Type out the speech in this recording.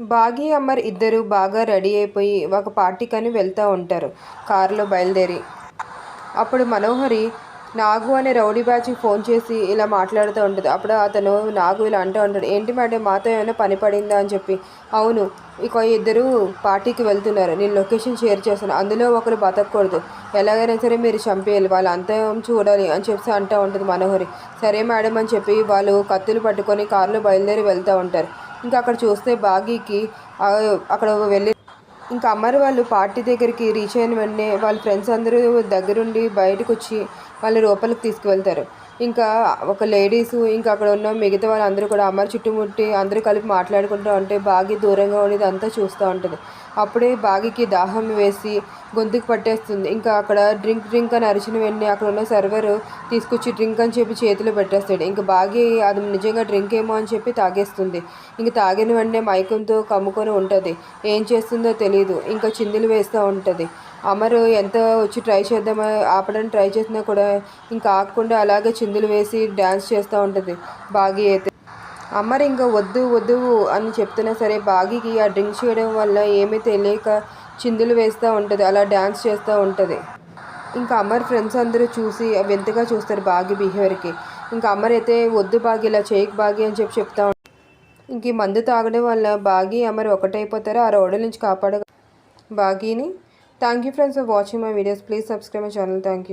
బాగి అమర్ ఇద్దరు బాగా రెడీ అయిపోయి ఒక పార్టీకని వెళ్తూ ఉంటారు. కారులో బయలుదేరి. అప్పుడు మనోహరి నాగు అనే రౌడీ బ్యాచ్కి ఫోన్ చేసి ఇలా మాట్లాడుతూ ఉంటుంది. అప్పుడు అతను నాగు ఇలా అంటూ ఉంటాడు ఏంటి మేడం మాతో ఏమైనా పని పడిందా? అని చెప్పి. అవును ఇక ఇద్దరు పార్టీకి వెళ్తున్నారు. నేను లొకేషన్ షేర్ చేస్తాను. అందులో ఒకరు బతకూడదు ఎలాగైనా సరే మీరు చంపేయాలి. వాళ్ళ అంతం చూడాలి? అని చెప్పి అంటూ ఉంటుంది మనోహరి. సరే మేడం అని చెప్పి వాళ్ళు కత్తులు పట్టుకొని కారులో బయలుదేరి వెళ్తూ ఉంటారు. ఇంకా అక్కడ చూస్తే బాగీకి అక్కడ వెళ్ళి ఇంకా అమ్మారు వాళ్ళు పార్టీ దగ్గరికి రీచ్ అయిన వెంటనే వాళ్ళ ఫ్రెండ్స్ అందరూ దగ్గరుండి బయటకు వచ్చి వాళ్ళ లోపలికి తీసుకువెళ్తారు. ఇంకా ఒక లేడీస్ ఇంకా అక్కడ ఉన్న మిగతా వాళ్ళందరూ కూడా అమ్మరు చుట్టుముట్టి అందరూ కలిపి మాట్లాడుకుంటూ ఉంటే బాగి దూరంగా ఉండేది అంతా చూస్తూ ఉంటుంది. అప్పుడే బాగికి దాహం వేసి గొంతుకు పట్టేస్తుంది. ఇంకా అక్కడ డ్రింక్ డ్రింక్ అని అరిచిన వెళ్ళి అక్కడ ఉన్న సర్వర్ తీసుకొచ్చి డ్రింక్ అని చెప్పి చేతిలో పెట్టేస్తాడు. ఇంకా బాగి అది నిజంగా డ్రింక్ ఏమో అని చెప్పి తాగేస్తుంది. ఇంకా తాగిన వెంటనే మైకంతో కమ్ముకొని ఉంటుంది. ఏం చేస్తుందో తెలియదు ఇంకా చిందులు వేస్తూ ఉంటుంది. అమరు ఎంత వచ్చి ట్రై చేద్దామా ఆపడానికి ట్రై చేసినా కూడా ఇంకా ఆగకుండా అలాగే చిందులు వేసి డ్యాన్స్ చేస్తూ ఉంటుంది బాగి అయితే. అమ్మరు ఇంకా వద్దు వద్దు అని చెప్తున్నా సరే బాగికి ఆ డ్రింక్ చేయడం వల్ల ఏమీ తెలియక చిందులు వేస్తూ ఉంటుంది అలా డ్యాన్స్ చేస్తూ ఉంటుంది. ఇంకా అమర్ ఫ్రెండ్స్ అందరూ చూసి వింతగా చూస్తారు బాగి బిహేవియర్కి ఇంకా అమర్ అయితే వద్దు బాగి ఇలా చేయకు బాగి అని చెప్పి చెప్తా ఇంక మందు తాగడం వల్ల బాగి అమర్ ఒకటైపోతారు ఆ రోడ్డు నుంచి కాపాడ బాగీని Thank you friends for watching my videos. Please subscribe my channel. Thank you.